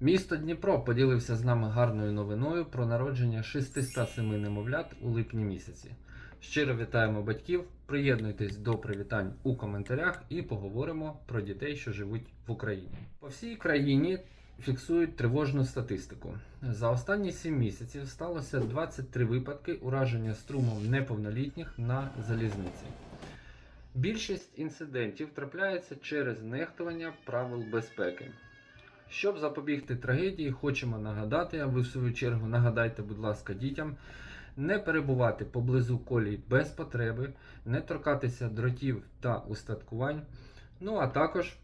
Місто Дніпро поділився з нами гарною новиною про народження 607 немовлят у липні місяці. Щиро вітаємо батьків. Приєднуйтесь до привітань у коментарях і поговоримо про дітей, що живуть в Україні. По всій країні фіксують тривожну статистику. За останні 7 місяців сталося 23 випадки ураження струмом неповнолітніх на залізниці. Більшість інцидентів трапляється через нехтування правил безпеки. Щоб запобігти трагедії, хочемо нагадати, а ви в свою чергу нагадайте, будь ласка, дітям не перебувати поблизу колій без потреби, не торкатися дротів та устаткувань, ну а також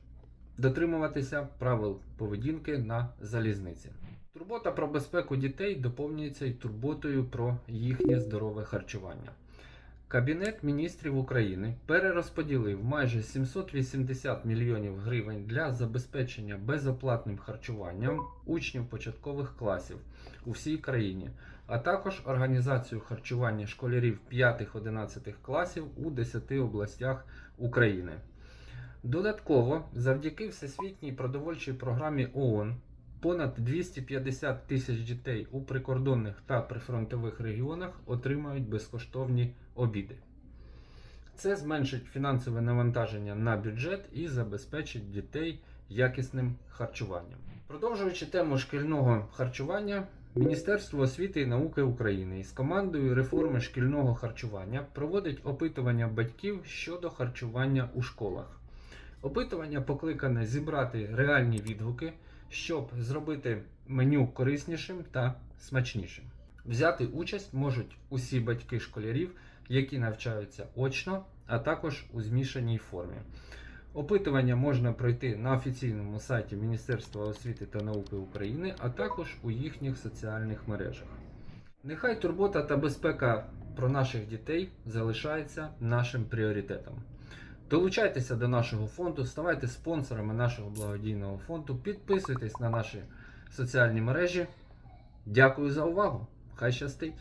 дотримуватися правил поведінки на залізниці. Турбота про безпеку дітей доповнюється й турботою про їхнє здорове харчування. Кабінет міністрів України перерозподілив майже 780 мільйонів гривень для забезпечення безоплатним харчуванням учнів початкових класів у всій країні, а також організацію харчування школярів 5-11 класів у 10 областях України. Додатково, завдяки Всесвітній продовольчій програмі ООН, понад 250 тисяч дітей у прикордонних та прифронтових регіонах отримають безкоштовні обіди. Це зменшить фінансове навантаження на бюджет і забезпечить дітей якісним харчуванням. Продовжуючи тему шкільного харчування, Міністерство освіти і науки України із командою реформи шкільного харчування проводить опитування батьків щодо харчування у школах. Опитування покликане зібрати реальні відгуки, щоб зробити меню кориснішим та смачнішим. Взяти участь можуть усі батьки школярів, які навчаються очно, а також у змішаній формі. Опитування можна пройти на офіційному сайті Міністерства освіти та науки України, а також у їхніх соціальних мережах. Нехай турбота та безпека про наших дітей залишається нашим пріоритетом. Долучайтеся до нашого фонду, ставайте спонсорами нашого благодійного фонду, підписуйтесь на наші соціальні мережі. Дякую за увагу! Хай щастить!